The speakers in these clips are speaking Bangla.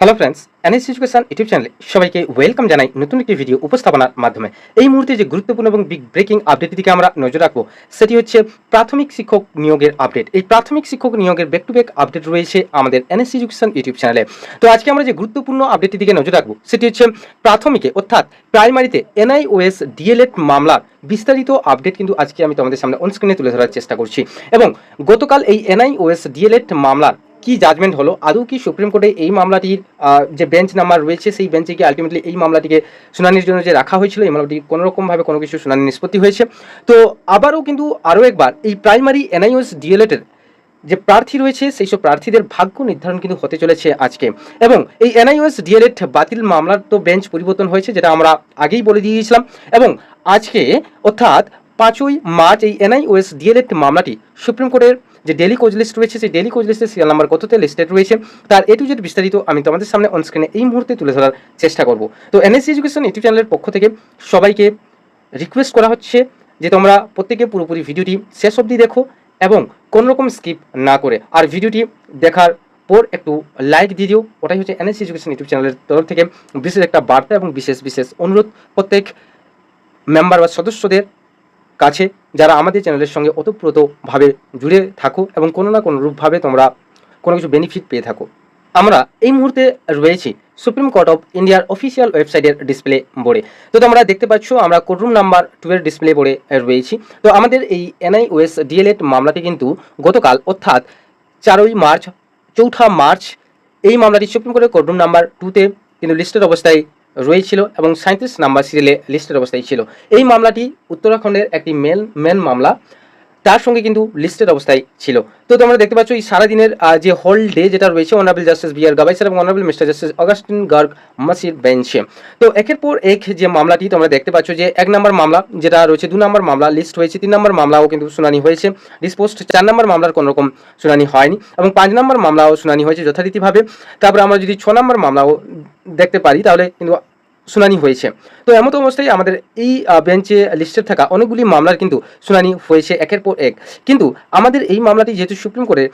Hello friends NS education YouTube চ্যানেলে সবাইকে ওয়েলকাম জানাই নতুন একটি ভিডিও উপস্থাপনার মাধ্যমে। এই মুহূর্তে যে গুরুত্বপূর্ণ এবং বিগ ব্রেকিং আপডেটের দিকে আমরা নজর রাখব, সেটি হচ্ছে প্রাথমিক শিক্ষক নিয়োগের আপডেট এই প্রাথমিক শিক্ষক নিয়োগের ব্যাক টু ব্যাক আপডেট রয়েছে আমাদের এনএস এডুকেশন ইউটিউব চ্যানেলে তো আজকে আমরা যে গুরুত্বপূর্ণ আপডেটের দিকে নজর রাখব, সেটি হচ্ছে প্রাথমিকে, অর্থাৎ প্রাইমারিতে এনআইওএস ডিএলএড মামলার বিস্তারিত আপডেট কিন্তু আজকে আমি তোমাদের সামনে অনস্ক্রিনে তুলে ধরার চেষ্টা করছি। এবং গতকাল এই এনআইওএস ডিএলএড মামলার কি জাজমেন্ট হলো? আদৌ কি সুপ্রিম কোর্টে এই মামলাটির যে বেঞ্চ নাম্বার রয়েছে, সেই বেঞ্চে কি আলটিমেটলি এই মামলাটিকে শুনানির জন্য যে রাখা হয়েছিল, এই মামলাটি কোনো রকমভাবে কোনো কিছু শুনানি নিষ্পত্তি হয়েছে? তো আবারও কিন্তু আরও একবার, এই প্রাইমারি এনআইওএস ডিএলএডের যে প্রার্থী রয়েছে, সেই সব প্রার্থীদের ভাগ্য নির্ধারণ কিন্তু হতে চলেছে আজকে। এবং এই এনআইওএস ডিএলএড বাতিল মামলার তো বেঞ্চ পরিবর্তন হয়েছে, যেটা আমরা আগেই বলে দিয়েছিলাম। এবং আজকে, অর্থাৎ পাঁচই মার্চ এই এনআইওএস ডিএলএড মামলাটি সুপ্রিম কোর্টের যে ডেলি কোচ লিস্ট রয়েছে, সেই ডেলি কোচ লিস্টের সিরিয়াল নাম্বার কততে লিস্টেড রয়েছে, তার এ টু জেড বিস্তারিত আমি তোমাদের সামনে অনস্ক্রিনে এই মুহূর্তে তুলে ধরার চেষ্টা করব। তো এনএসসি এডুকেশন ইউটিউব চ্যানেলের পক্ষ থেকে সবাইকে রিকোয়েস্ট করা হচ্ছে যে তোমরা প্রত্যেকে পুরোপুরি ভিডিওটি শেষ অবধি দেখো এবং কোনো রকম স্কিপ না করে। আর ভিডিওটি দেখার পর একটু লাইক দিয়ে দিও। ওটাই হচ্ছে এনএসসি এডুকেশন ইউটিউব চ্যানেলের তরফ থেকে বিশেষ একটা বার্তা এবং বিশেষ বিশেষ অনুরোধ প্রত্যেক মেম্বার বা সদস্যদের। কাছে, যারা আমাদের চ্যানেলের সঙ্গে ওতপ্রোতভাবে জুড়ে থাকো এবং কোনো না কোনো রূপভাবে তোমরা কোনো কিছু বেনিফিট পেয়ে থাকো। আমরা এই মুহূর্তে রয়েছি সুপ্রিম কোর্ট অফ ইন্ডিয়ার অফিসিয়াল ওয়েবসাইটের ডিসপ্লে বোর্ডে তো তোমরা দেখতে পাচ্ছ, আমরা কোর্টরুম নাম্বার টু এর ডিসপ্লে বোর্ডে রয়েছি। তো আমাদের এই এনআইওএস ডিএলএড মামলাটি কিন্তু গতকাল, অর্থাৎ চারই মার্চ, চৌঠা মার্চ, এই মামলাটি সুপ্রিম কোর্টের কোর্টরুম নাম্বার টুতে কিন্তু লিস্টেড অবস্থায় রয়েছিল এবং সাঁত্রিশ নাম্বার সিরিয়ালে লিস্টেড অবস্থায় ছিল। এই মামলাটি উত্তরাখণ্ডের একটি মেন মেন মামলা। তার সঙ্গে কিন্তু লিস্টেড অবস্থায় ছিল। তো তোমরা দেখতে পাচ্ছ, এই সারাদিনের যে হোল ডে যেটা রয়েছে অনারেবল জাস্টিস বি আর গাভাইসার এবং অনারেবল মিস্টার জাস্টিস অগাস্টিন গার্গ মাসির বেঞ্চে তো একের পর এক যে মামলাটি তোমরা দেখতে পাচ্ছ যে এক নম্বর মামলা যেটা রয়েছে, দু নম্বর মামলা লিস্ট হয়েছে, তিন নম্বর মামলাও কিন্তু শুনানি হয়েছে। ডিসপোস্ট চার নম্বর মামলার কোনো রকম শুনানি হয়নি এবং পাঁচ নম্বর মামলাও শুনানি হয়েছে যথারীতিভাবে। তারপরে আমরা যদি ছ নম্বর মামলাও দেখতে পারি, তাহলে কিন্তু শুনানি হয়েছে। তো এমত অবস্থায় আমাদের এই বেঞ্চে লিস্টেড থাকা অনেকগুলি মামলার কিন্তু শুনানি হয়েছে একের পর এক। কিন্তু আমাদের এই মামলাটি যেহেতু সুপ্রিম কোর্টের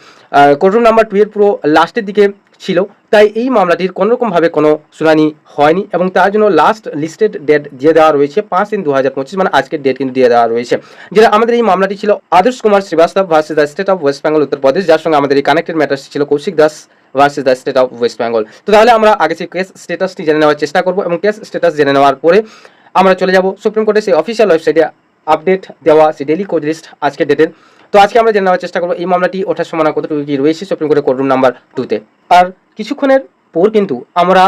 কোর্টরুম নাম্বার টু এর পুরো লাস্টের দিকে ছিল, তাই এই মামলাটির কোনোরকমভাবে কোনো শুনানি হয়নি এবং তার জন্য লাস্ট লিস্টেড ডেট দিয়ে দেওয়া রয়েছে পাঁচ তিন দু পঁচিশ মানে আজকের ডেট কিন্তু দিয়ে দেওয়া রয়েছে। যেটা আমাদের এই মামলাটি ছিল Adarsh Kumar Srivastava versus the state of West Bengal Uttar Pradesh, যার সঙ্গে আমাদের এই কানেক্টেড ম্যাটার্স ছিল Koushik Das versus the state of West Bengal তো তাহলে আমরা আগে সেই কেস স্টেটাসটি জেনে নেওয়ার চেষ্টা করব এবং কেস স্টেটাস জেনে নেওয়ার পরে আমরা চলে যাব সুপ্রিম কোর্টের সেই অফিসিয়াল ওয়েবসাইটে আপডেট দেওয়া, সেই ডেলি কোচ লিস্ট আজকের ডেটের তো আজকে আমরা জেনে নেওয়ার চেষ্টা করব এই মামলাটি ওঠার সময় কতটুকু কি রয়েছে সুপ্রিম কোর্টের কোর্টরুম নাম্বার টুতে আর কিছুক্ষণের পর কিন্তু আমরা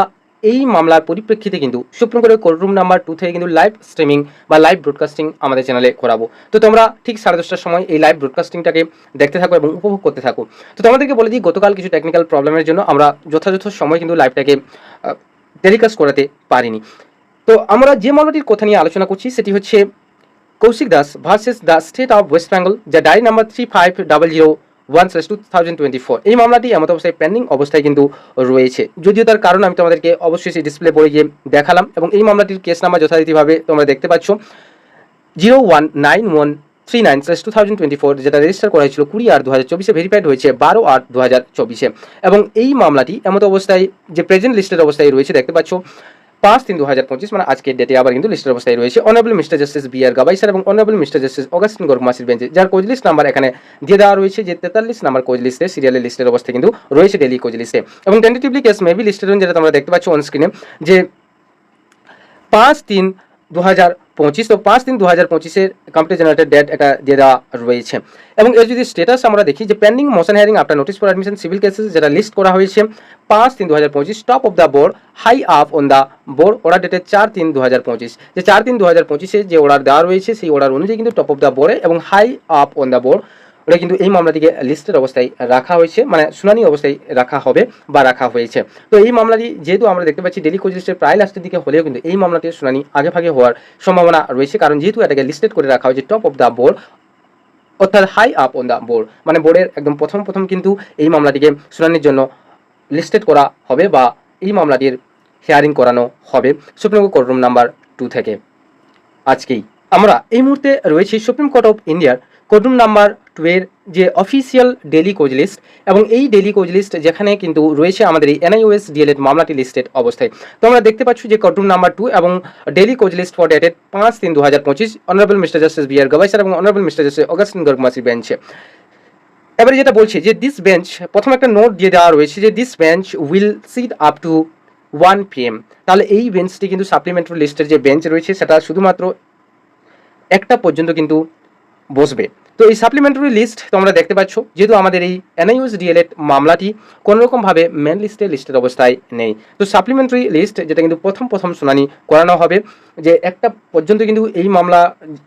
এই মামলার পরিপ্রেক্ষিতে কিন্তু সুপ্রিম কোর্টের কোর্টরুম নাম্বার টু থেকে কিন্তু লাইভ স্ট্রিমিং বা লাইভ ব্রডকাস্টিং আমাদের চ্যানেলে করাবো। তো তোমরা ঠিক সাড়ে দশটার সময় এই লাইভ ব্রডকাস্টিংটাকে দেখতে থাকো এবং উপভোগ করতে থাকো। তো তোমাদেরকে বলে দিই, গতকাল কিছু টেকনিক্যাল প্রবলেমের জন্য আমরা যথাযথ সময় কিন্তু লাইভটাকে টেলিকাস্ট করাতে পারিনি। তো আমরা যে মামলাটির কথা নিয়ে আলোচনা করছি, সেটি হচ্ছে Kaushik Das versus the state of West Bengal যা diary number three five double zero one slash two thousand twenty four. এই মামলাটি এমত অবস্থায় পেন্ডিং অবস্থায় কিন্তু রয়েছে। যদিও তার কারণ আমি তোমাদেরকে অবশ্যই সেই ডিসপ্লে বোর্ডে গিয়ে দেখালাম এবং এই মামলাটির কেস নাম্বার যথারীতিভাবে তোমরা দেখতে পাচ্ছ। Zero one nine one three nine slash two thousand twenty four, যেটা রেজিস্টার করা হয়েছিল কুড়ি আট দু হাজার চব্বিশে ভেরিফাইড হয়েছে বারো আট দু হাজার চব্বিশে। এবং এই মামলাটি এমত অবস্থায় যে প্রেজেন্ট লিস্টের অবস্থায় রয়েছে, দেখতে পাচ্ছ পাঁচ তিন দু হাজার পঁচিশ মানে আজকে ডেটে আবার কিন্তু লিস্টের অবস্থায় রয়েছে honourable mister justice B R Gavai sir এবং অনারেবল মিস্টার জাস্টিস অগাস্টিন গর্গমাসির বেঞ্চে যার কোচ লিস্ট নাম্বার এখানে দিয়ে দেওয়া রয়েছে, যে তেতাল্লিশ নাম্বার কোচ লিস্টে সিরিয়ালের লিস্টের অবস্থায় কিন্তু রয়েছে ডেলি কোচ লিস্টে এবং টেন্টেটিভলি কেস মেবি লিস্টেড যেটা তোমরা দেখতে পাচ্ছ অন স্ক্রিনে যে পাঁচ তিন দু হাজার পঁচিশ তো পাঁচ তিন দু হাজার পঁচিশের কমপ্লিট জেনারেটেড ডেট এটা দিয়ে দেওয়া রয়েছে। এবং এর যদি স্টেটাস আমরা দেখি যে pending motion hearing after notice for admission civil cases যেটা লিস্ট করা হয়েছে, পাঁচ তিন দু হাজার পঁচিশ top of the board high up on the board order ডেটে চার তিন দু হাজার পঁচিশ। যে চার তিন দু হাজার পঁচিশে যে অর্ডার দেওয়া রয়েছে, সেই অর্ডার অনুযায়ী কিন্তু টপ অফ দ্য বোর্ডে এবং high up on the board ওটা কিন্তু এই মামলাটিকে লিস্টের অবস্থায় রাখা হয়েছে মানে শুনানি অবস্থায় রাখা হবে বা রাখা হয়েছে। তো এই মামলাটি যেহেতু আমরা দেখতে পাচ্ছি, ডেলি কোজিস্টের প্রায় লাস্টের দিকে হলেও কিন্তু এই মামলাটির শুনানি আগে ভাগে হওয়ার সম্ভাবনা রয়েছে। কারণ যেহেতু এটাকে লিস্টেড করে রাখা হয়েছে টপ অফ দ্য বোর্ড অর্থাৎ high up on the board মানে বোর্ডের একদম প্রথম প্রথম কিন্তু এই মামলাটিকে শুনানির জন্য লিস্টেড করা হবে বা এই মামলাটির হিয়ারিং করানো হবে। Supreme court courtroom number two থেকে। আজকেই আমরা এই মুহূর্তে রয়েছি সুপ্রিম কোর্ট অফ ইন্ডিয়ার কোর্টরুম নাম্বার টু এর যে অফিসিয়াল ডেলি কোচ লিস্ট এবং এই ডেলি কোচ লিস্ট যেখানে কিন্তু রয়েছে আমাদের এই এনআইওএস ডিএলএড মামলাটি লিস্টেড অবস্থায়। তো আমরা দেখতে পাচ্ছি যে কটরুম নাম্বার টু এবং daily cause list for dated পাঁচ তিন দু হাজার পঁচিশ honourable mister justice B R Gavai sir এবং অনারেবল মিস্টার জাস্টিস অগাস্টিন গর্গমাসির বেঞ্চে এবারে যেটা বলছে যে দিস বেঞ্চ প্রথম একটা নোট দিয়ে দেওয়া রয়েছে যে this bench will sit up to one PM তাহলে এই বেঞ্চটি কিন্তু সাপ্লিমেন্টারি লিস্টের যে বেঞ্চ রয়েছে, সেটা শুধুমাত্র একটা পর্যন্ত কিন্তু বসবে। তো এই সাপ্লিমেন্টারি লিস্ট তোমরা দেখতে পাচ্ছ, যেহেতু আমাদের এই এনআইউএস ডিএলএড মামলাটি কোনোরকমভাবে মেন লিস্টে লিস্টের অবস্থায় নেই। তো সাপ্লিমেন্টারি লিস্ট যেটা কিন্তু প্রথম প্রথম শুনানি করানো হবে, যে একটা পর্যন্ত কিন্তু এই মামলা,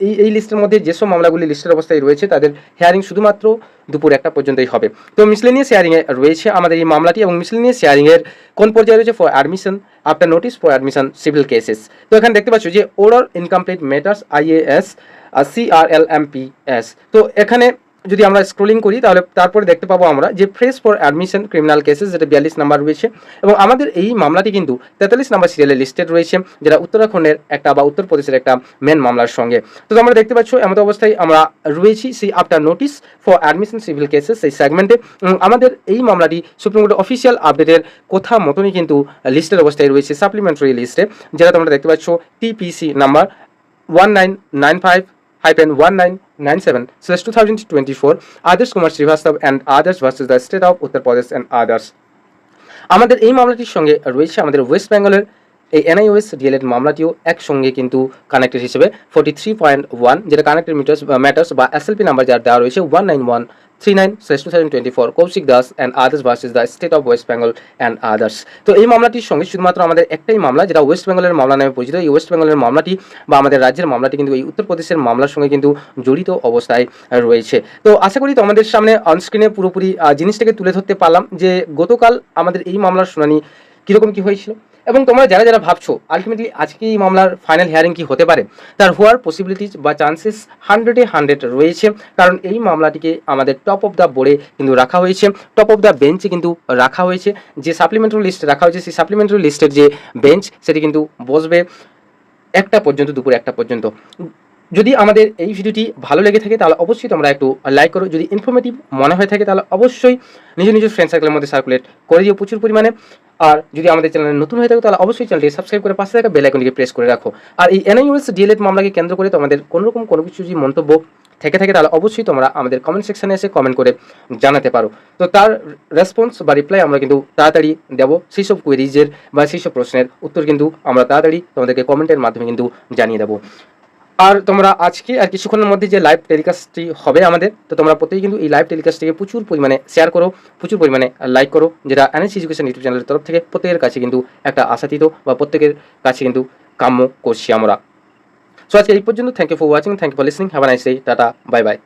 এই এই লিস্টের মধ্যে যেসব মামলাগুলি লিস্টের অবস্থায় রয়েছে, তাদের হেয়ারিং শুধুমাত্র দুপুর একটা পর্যন্তই হবে। তো মিসলেনিয়াস হেয়ারিংয়ে রয়েছে আমাদের এই মামলাটি এবং মিসলেনিয়াস হেয়ারিংয়ের কোন পর্যায়ে রয়েছে? For admission after notice for admission civil cases তো এখানে দেখতে পাচ্ছ যে oral incomplete matters IAS CRLMPS তো এখানে যদি আমরা স্ক্রোলিং করি, তাহলে তারপরে দেখতে পাবো আমরা যে fresh for admission criminal cases যেটা বিয়াল্লিশ নাম্বার রয়েছে, এবং আমাদের এই মামলাটি কিন্তু তেতাল্লিশ নাম্বার সিরিয়ালে লিস্টেড রয়েছে, যেটা উত্তরাখণ্ডের একটা বা উত্তরপ্রদেশের একটা মেন মামলার সঙ্গে। তো তোমরা দেখতে পাচ্ছ, এমত অবস্থায় আমরা রয়েছি, সেই after notice for admission civil cases সেই সেগমেন্টে আমাদের এই মামলাটি সুপ্রিম কোর্টের অফিসিয়াল আপডেটের কথা মতনই কিন্তু লিস্টের অবস্থায় রয়েছে সাপ্লিমেন্টারি লিস্টে যেটা তোমরা দেখতে পাচ্ছ TPC number one nine nine five hyphen 1997 slash 2024 others Kumar Srivastav and others versus the state of Uttar Pradesh and others আমাদের এই মামলাটির সঙ্গে রয়েছে আমাদের ওয়েস্ট বেঙ্গলের এই এনআইওএস ডিএলএড মামলাটিও একসঙ্গে কিন্তু কানেক্টেড হিসেবে ফোর্টি থ্রি পয়েন্ট ওয়ান যেটা কানেক্টেড মিটার্স ম্যাটার্স বা এসএলপি নাম্বার যার দেওয়া রয়েছে one nine one three nine slash two thousand twenty four Kaushik Das and others versus the state of West Bengal and others তো এই মামলাটির সঙ্গে শুধুমাত্র আমাদের একটাই মামলা, যেটা ওয়েস্ট বেঙ্গলের মামলা নামে পরিচিত, এই ওয়েস্ট বেঙ্গলের মামলাটি বা আমাদের রাজ্যের মামলাটি কিন্তু এই উত্তরপ্রদেশের মামলার সঙ্গে কিন্তু জড়িত অবস্থায় রয়েছে। তো আশা করি তোমাদের সামনে অনস্ক্রিনে পুরোপুরি জিনিসটাকে তুলে ধরতে পারলাম যে গতকাল আমাদের এই মামলার শুনানি কীরকম কী হয়েছিল? এবং তোমরা যারা যারা ভাবছ আলটিমেটলি আজকে এই মামলার ফাইনাল হিয়ারিং কি হতে পারে, তার হওয়ার পসিবিলিটিস বা চান্সেস হান্ড্রেডে হান্ড্রেড রয়েছে। কারণ এই মামলাটিকে আমাদের টপ অফ দ্য বোর্ডে কিন্তু রাখা হয়েছে। টপ অফ দ্য বেঞ্চে কিন্তু রাখা হয়েছে। যে সাপ্লিমেন্টারি লিস্ট রাখা হয়েছে, সেই সাপ্লিমেন্টারি লিস্টের যে বেঞ্চ সেটি কিন্তু বসবে একটা পর্যন্ত, দুপুর একটা পর্যন্ত। যদি আমাদের এই ভিডিওটি ভালো লেগে থাকে, তাহলে অবশ্যই তোমরা একটু লাইক করো। যদি ইনফরমেটিভ মনে হয়ে থাকে, তাহলে অবশ্যই নিজ নিজ ফ্রেন্ড সার্কেলের মধ্যে সার্কুলেট করে দিও প্রচুর পরিমাণে। আর যদি আমাদের চ্যানেলে নতুন হয়ে থাকে, তাহলে অবশ্যই চ্যানেলটি সাবস্ক্রাইব করে পাশে থাকা বেল আইকনটিকে প্রেস করে রাখো। আর এই এনআইউএস ডিএলএড মামলাকে কেন্দ্র করে তোমাদের কোনো রকম কোনো কিছু যদি মন্তব্য থেকে থাকে, তাহলে অবশ্যই তোমরা আমাদের কমেন্ট সেকশানে এসে কমেন্ট করে জানাতে পারো। তো তার রেসপন্স বা রিপ্লাই আমরা কিন্তু তাড়াতাড়ি দেবো। সেই সব কোয়েরিজের বা সেই সব প্রশ্নের উত্তর কিন্তু আমরা তাড়াতাড়ি তোমাদেরকে কমেন্টের মাধ্যমে কিন্তু জানিয়ে দেবো। আর তোমরা আজকে আর কিছুক্ষণের মধ্যে যে লাইভ টেলিকাস্টটি হবে আমাদের, তো তোমরা প্রত্যেকেই কিন্তু এই লাইভ টেলিকাস্টটিকে প্রচুর পরিমাণে শেয়ার করো, প্রচুর পরিমাণে লাইক করো, যেটা এনএস এডুকেশন ইউটিউব চ্যানেলের তরফ থেকে প্রত্যেকের কাছে কিন্তু একটা আশাতীত বা প্রত্যেকের কাছে কিন্তু কাম্য করছি আমরা। সো আজকে এই পর্যন্ত thank you for watching thank you for listening have nice day tata bye bye